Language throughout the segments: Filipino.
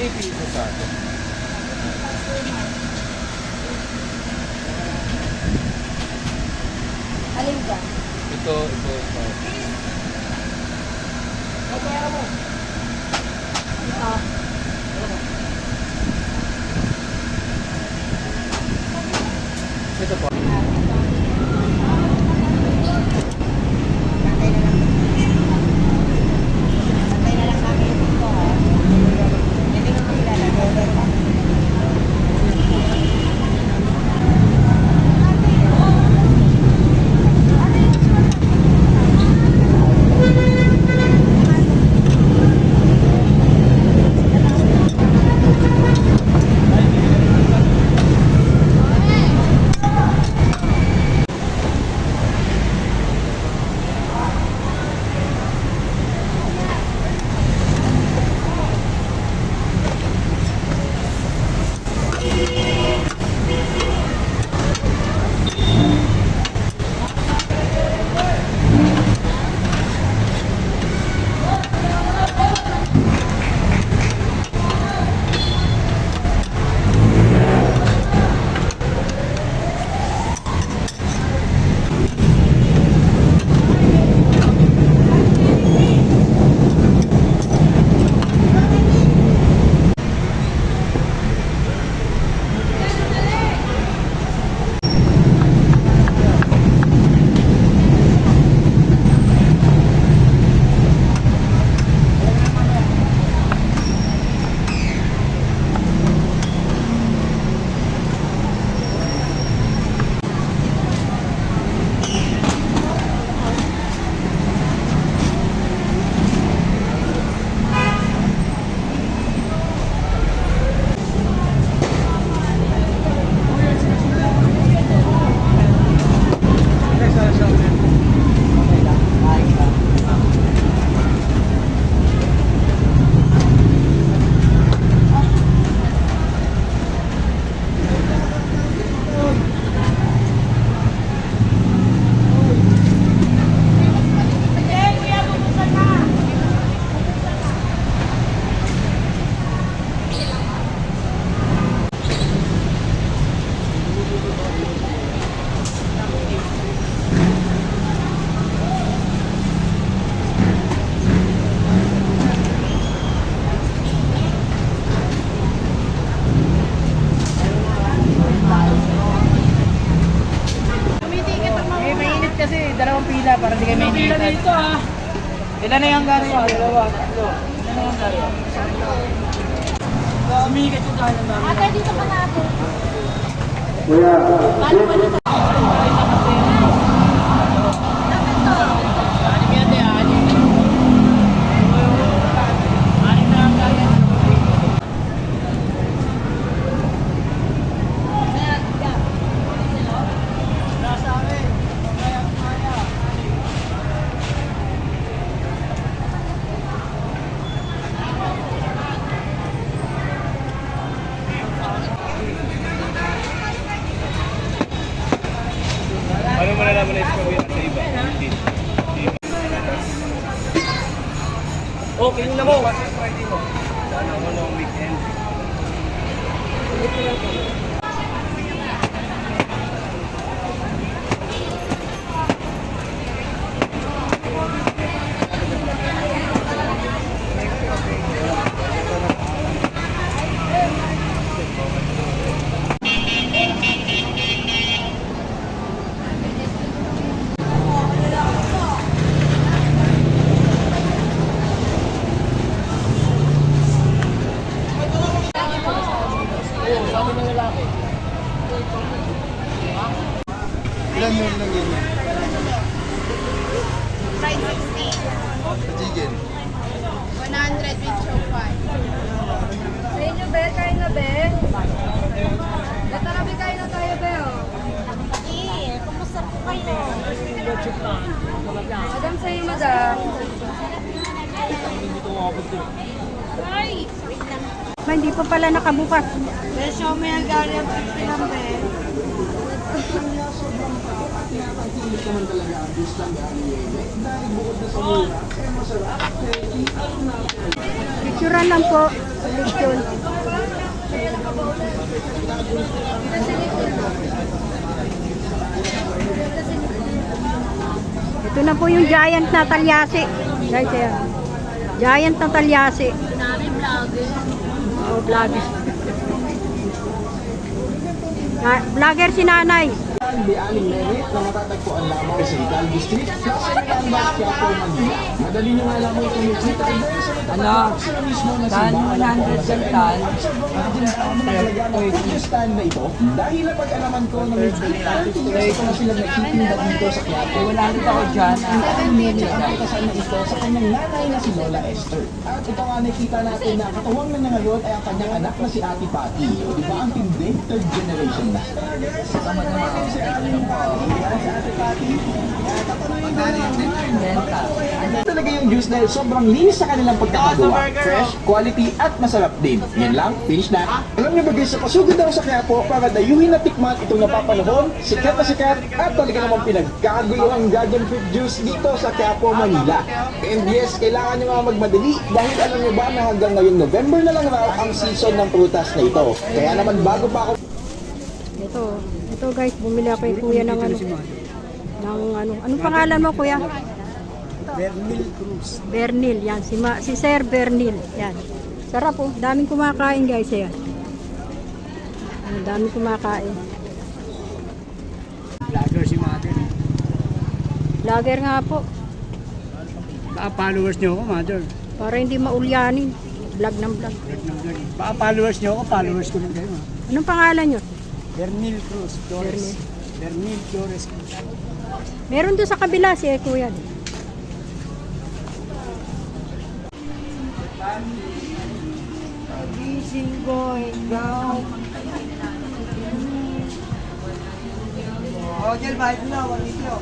3 piso sa akin. Alin ka? Ito, ito. Kasi. Dalawang pila para di kayo mainit. Pila dito ah. Ilan na yung gari? Dalawa, tatlo. Ilan na yung gari? Umihigat yung kanan namin. Ate, dito ka na ako. Anim 给你的帽子 Ma, hindi pa pala nakabukas. Be, show me ang gari ang 50 lang, be. Picturean lang po. Picture. Ito na po yung giant na talyasi. Guys, ayan. Giant na talyasi. Oo, vlogger. Ah, vlogger si nanay. Di aling merit na matatagpuan sa Rizal District, Plaza Miranda, Quiapo, Manila. Madali nyo nga lamang kumikita Ano? na Tan simbahan 100 ang tan. Stand na ito dahil napag-alaman ko na may artists ko na sila nagtitinda dito sa Quiapo. Eh, wala rin ako dyan. Ang katanungan niya ang kasal na ito sa kanyang nanay na si Lola Esther. At ito nga nakita natin na katuwang na niya ngayon ay ang kanyang anak na si Ate Patty. O di ba ang tindi? Third generation na. Ano talaga yung juice dahil sobrang linis sa kanilang pagkakagawa. Fresh, quality, at masarap din. Yan lang, finish na. Alam niyo ba guys, sa pasugod daw sa Quiapo para dayuhin na tikman itong napapanahon, sikat na sikat, at talaga namang pinagkaguluhang dragon fruit juice dito sa Quiapo, Manila. And yes, kailangan niyo mga magmadali dahil alam niyo ba na hanggang ngayong November na lang raw ang season ng prutas na ito. Kaya naman bago pa ako Ito. Ito guys, bumili ako kay kuya ng ano. Ng ano. Anong pangalan mo kuya? Bernil Cruz. Bernil. Yan. Si, Ma, si Sir Bernil. Yan. Sarap po. Daming kumakain guys. Yan. Ang daming kumakain. Vlogger si mother. eh. Lager nga po. Baka followers niyo ako, mother. Para hindi maulyanin. Vlog ng vlog. Vlog na vlog. eh. Baka followers niyo ako, followers ko rin kayo. ah. Anong pangalan nyo? Bernil Cruz, Torres. Bernil Torres Cruz. Meron doon sa kabila si kuya. Gising ko, ikaw. Oh, Jel, bahit na, 1 litro.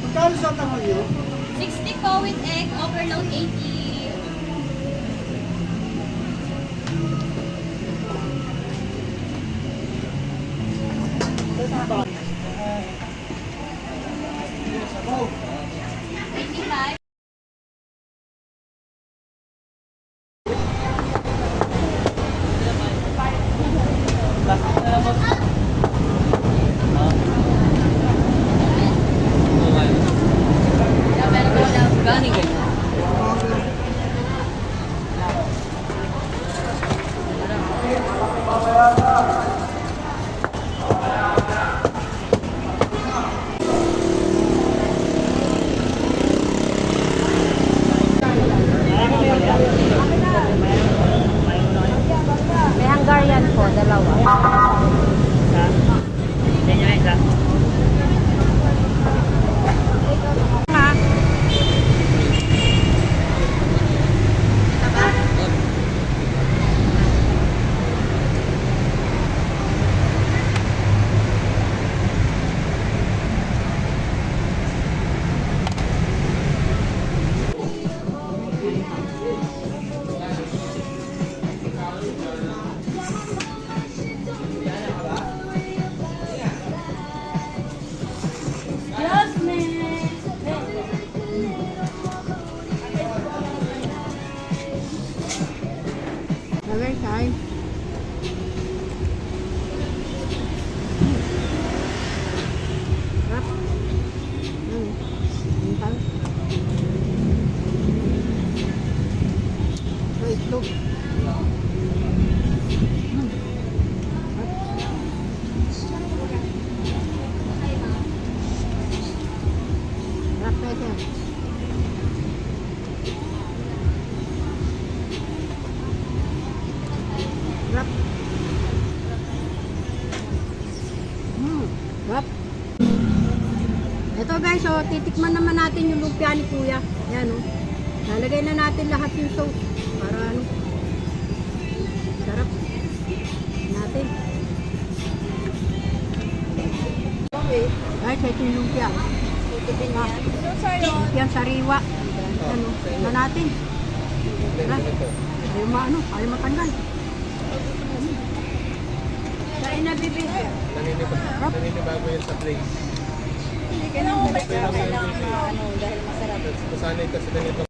Magkano sa tanong niyo? 60 ko with egg, overload 80. May Hungarian po, dalawa. Itlog. Ito guys, oh, titikman naman natin yung lumpia ni Kuya. Yan oh. Lalagay na natin lahat yung sauce para ano. Sarap. Natin. Guys, ito yung lumpia. Lumpia sariwa. Ano, ano natin. Tara. Ayaw maano, ayaw matanggal. Kain na, bibi. Naninibago yan sa place. Kailangan ko ba sa lang ano dahil masarap. Masanay kasi ganito.